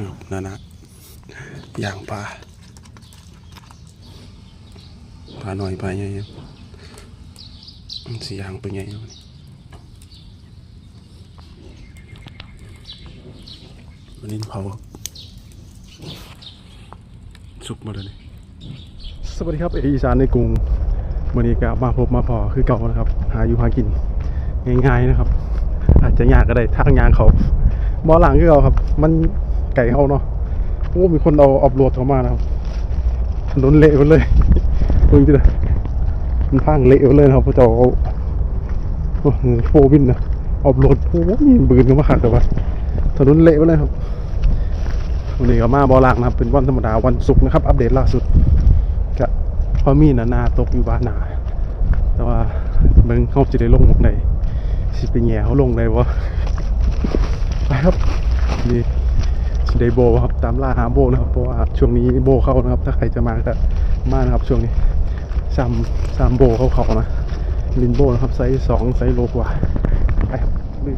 อ้านั่นนะย่างปลาปลาหน่อยปลาใหญ่ครับสีย่างไปใหญ่ครับวันนี้เผาสุกมาเลยนี่สวัสดีครับเอกอีสานในกรุงวันนี้ก็มาพบมาพอคือเก่านะครับ หาอยู่หากินง่ายๆนะครับ อาจจะยากก็ได้ทางยางเขาบอหลังคือเราครับ มัน ไก่เขาเนาะโอ้มีคนเอาออบโหลดเข้ามานะครับถนนเละไปเลยดูดิเลยมันพังเละไปเลยนะครับพระเจ้าเอาโอ้โหโฟวินนะออบโหลดโอ้มีบืนกันมาขัดแต่ว่าถนนเละไปเลยครับวันนี้ก็มาบอหลังนะครับ เป็นวันธรรมดาวันศุกร์นะครับ อัปเดตล่าสุดก็พอมีนานาตกอยู่บ้านนาแต่ว่าเบิ่งเขาจะได้ลงไหนสิไปแง่เขาลงเลยวะไปครับนี่ ได้โบครับตามล่าหาโบนะครับเพราะว่าช่วงนี้โบเข้านะครับ ถ้าใครจะมาก็มานะครับช่วงนี้ซ้ำซ้ำโบเข้าเขานะลินโบนะครับไซส์สองไซส์โลกว่าไปครับลุย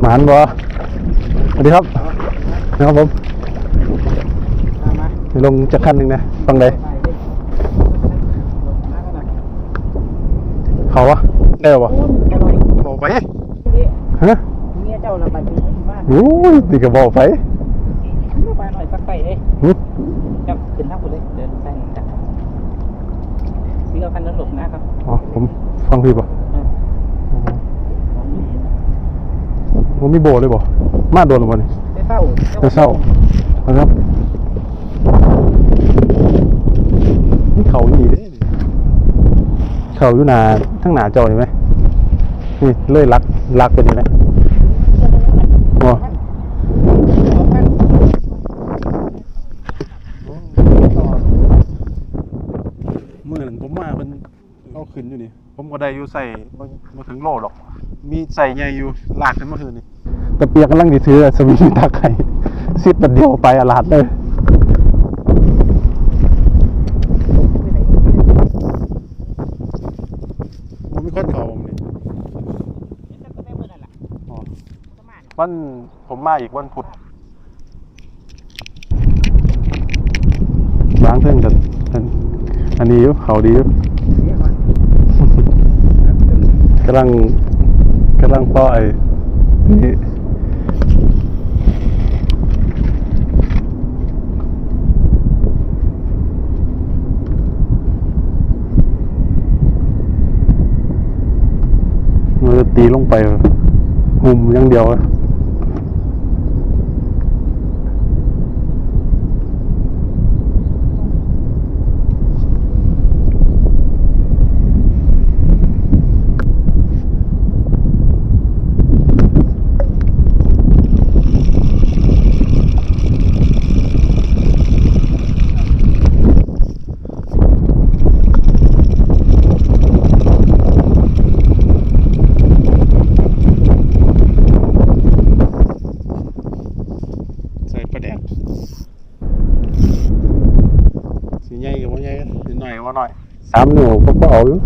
หมานบ่สวัสดีครับนะครับผมมามาลงจากขั้นหนึ่งนะฟังใดไปดิมาก็หน่อย เขาวะได้หรอวะโอ้ยอร่อยบอกไปนี่ฮะเมียเจ้าละบัดนี้มาโอ้ยนี่ก็บอกไปไปหน่อยสักไปเอ้ยหึเจ้าขึ้นทางคุณเลยเดินไปจัดซื้อเอาคันนั้นหลบนะครับอ๋อผมฟังพี่ป่ะเออของดีนะผมมีโบเลยบ่มาโดนหรือเปล่านี่ไปเฝ้าจะเศร้านะครับนี่เขาอยู่นี่เด้นี่ เขาอยู่หนาทั้งหนาจอเห็นไหมนี่เลื่อยลักลักเป็นยังไงอ๋อเอาคันต่อเมื่อนั้นผมมามันเอาขึ้นอยู่นี่ ผมก็ได้อยู่ใส่บ่มาถึงโลหรอก มีใส่ใหญ่อยู่ลากขึ้นมาคืนนี่แต่เปียกกำลังดีถือสวิงตาไข่ซิดแต่เดียวไปอาลาดเลย ไปไหน ผมมีคนเขาผมนี่ เดี๋ยวจะไปเมื่อนั่นแหละ อ๋อ ประมาณ วันผมมาอีกวันพุธล้างเพื่อนกันอันนี้อยู่เขาดีอยู่กำลังกำลังป้อไอ้นี่มันจะตีลงไปหุ่มอย่างเดียวอะใส่ประแดกสีใหญ่กับว่าใหญ่นิดหน่อยกับว่าหน่อย สามนิ้วก็เบาอยู่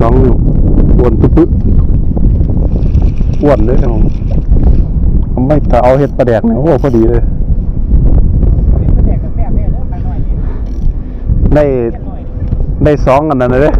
สองนิ้วอ้วนปึ๊บอ้วนเลยครับผมไม่ถ้าเอาเห็ดประแดกเนี่ยโอ้พอดีเลยได้ได้สองกันนั่นเลย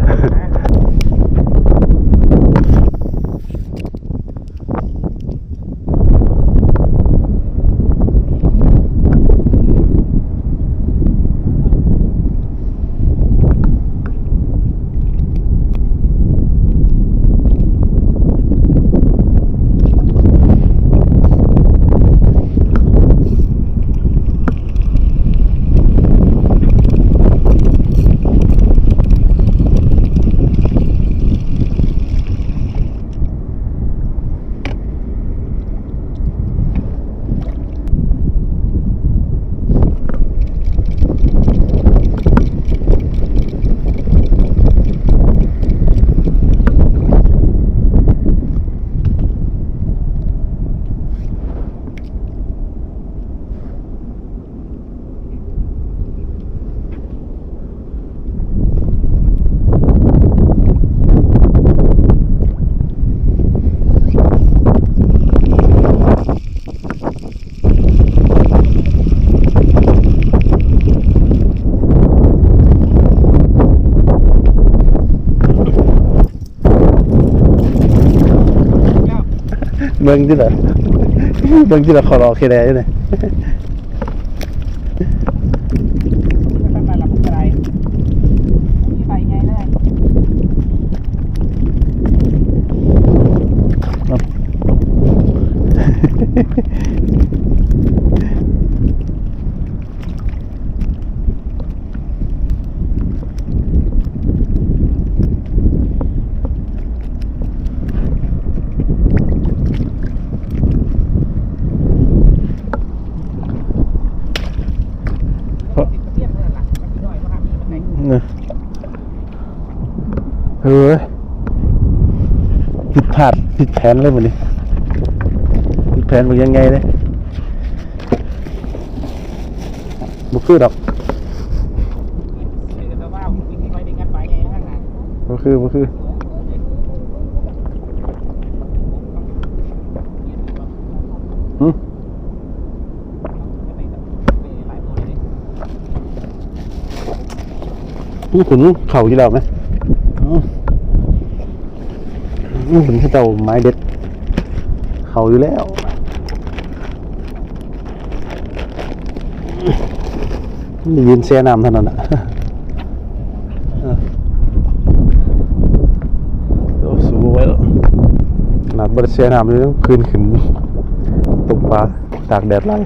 เบิ่งที่ละเมืองที่ละขอรอแค่ไหนอยู่เนี่ย ไม่เป็นไรหรอกไม่เป็นไรมีไฟไงเลย เพราะ เทียบเลยหลักมันน้อยเพราะทำมีมันไหน เนี่ยเฮ้ยผิดพลาดผิดแผนเลยวันนี้ผิดแผนมันยังไงเลยบุคือดอกเดี๋ยวจะว่าวิธีไฟดึงกันไปไงนั่นน่ะบุคือบุคือหึนี่ขุนเข่าอยู่แล้วไหมอ๋อ นี่ขุนที่เจ้าไม้เด็ด เข่าอยู่แล้วนี่ยืนเสียน้ำเท่านั้นอะเออโอ้สูงไว้แล้วขนาดบริเสียน้ำเลยต้องคืนขึ้นตกปลาตากแดดไล่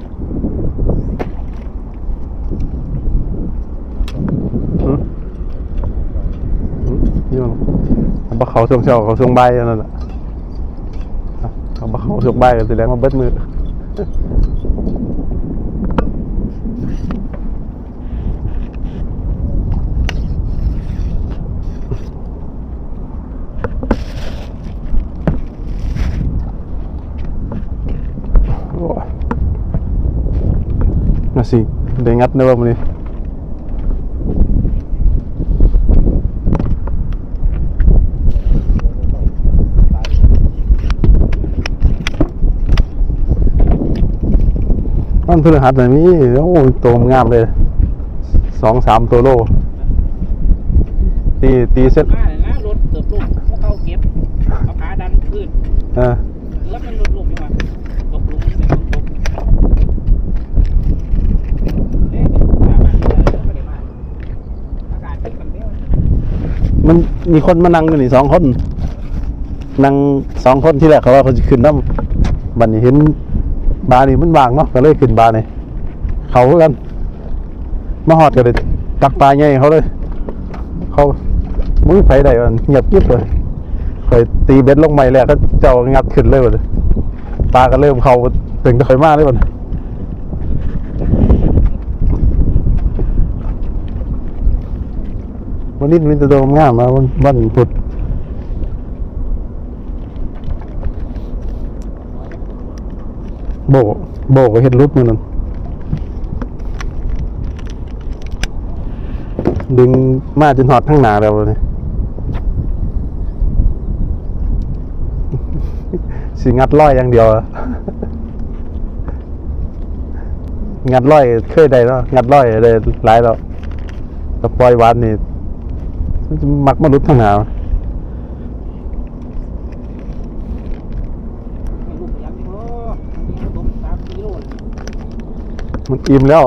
หืมหืมนี่มัน เอาปลาเขาช่วงเช้าเขาช่วงบ่ายอันนั่นแหละเอาปลาเขาช่วงบ่ายกันแสดงว่าเบิดมือโอ้ยน่าสิได้งัดเนอะมันนี่ มันพฤหัสแบบนี้โอ้ยโตมงามเลยสองสามตัวโล ตีตีเซ็ตมาเลยนะรถเติบลูกพวกเขาเก็บเอาขาดันขึ้นเออแล้วมันหลุดหลุมอยู่ว่ะตกหลุมเป็นตกเอ๊ะสามารถที่จะไม่ได้มาอากาศเป็นกันเดียวมันมีคนมานั่งอยู่นี่สองคนนั่งสองคนที่แรกเขาว่าเขาจะขึ้นน้ำบัดนี้เห็น บาร์นี่มันว่างเนาะก็เลยขึ้นบาร์นี่เขากันมาหอดกันเลยตักปลาใหญ่เขาเลย เขามือไฟได้มันเงียบกริบเลยคอยตีเบ็ดลงใหม่แล้วก็เจ้างัดขึ้นเลยหมดปลาก็เริ่มเขาถึงจะคอยมากเลยหมดวันนี้มีแตัวโดมงามมาวันวันพุธ โบกโบก็เห็นรุดมือนั่นดึงมาจนหอดทั้งหนาแล้วเลยสิงัดร้อยอย่างเดียว งัดร้อยเคยได้แล้วงัดร้อยได้หลายแล้วแต่ปล่อยวานนี่มันจะมักมนุษทั้งหนาว ลูกยังนี่โอ้นี่ตกสามกิโลเลย มันอิ่มแล้ว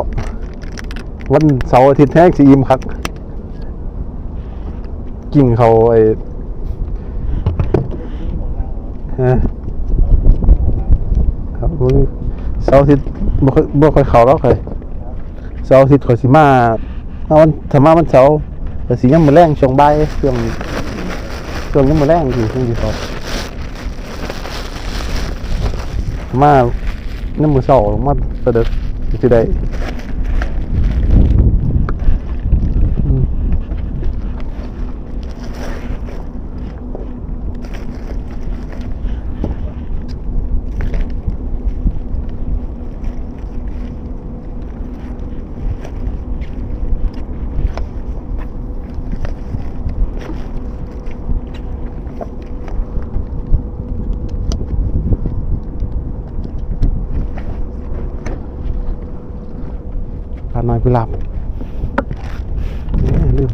วันเสาร์อาทิตย์แห้งสิอิ่มครับกิ่งเขาไอ้ฮะครับเสาร์อาทิตย์บ่ค่อยบ่ค่อยเขาแล้วค่อยเสาร์อาทิตย์ข่อยสิมาเอาวันถ้ามาวันเสาร์ก็สิยามมื้อแรงช่วงบ่ายช่วงช่วงยามมื้อแรงอยู่ช่วงที่เขามายามมื้อเช้ามาแตะดึก สิ มาน้อยไปหลาบเอ้ยลืม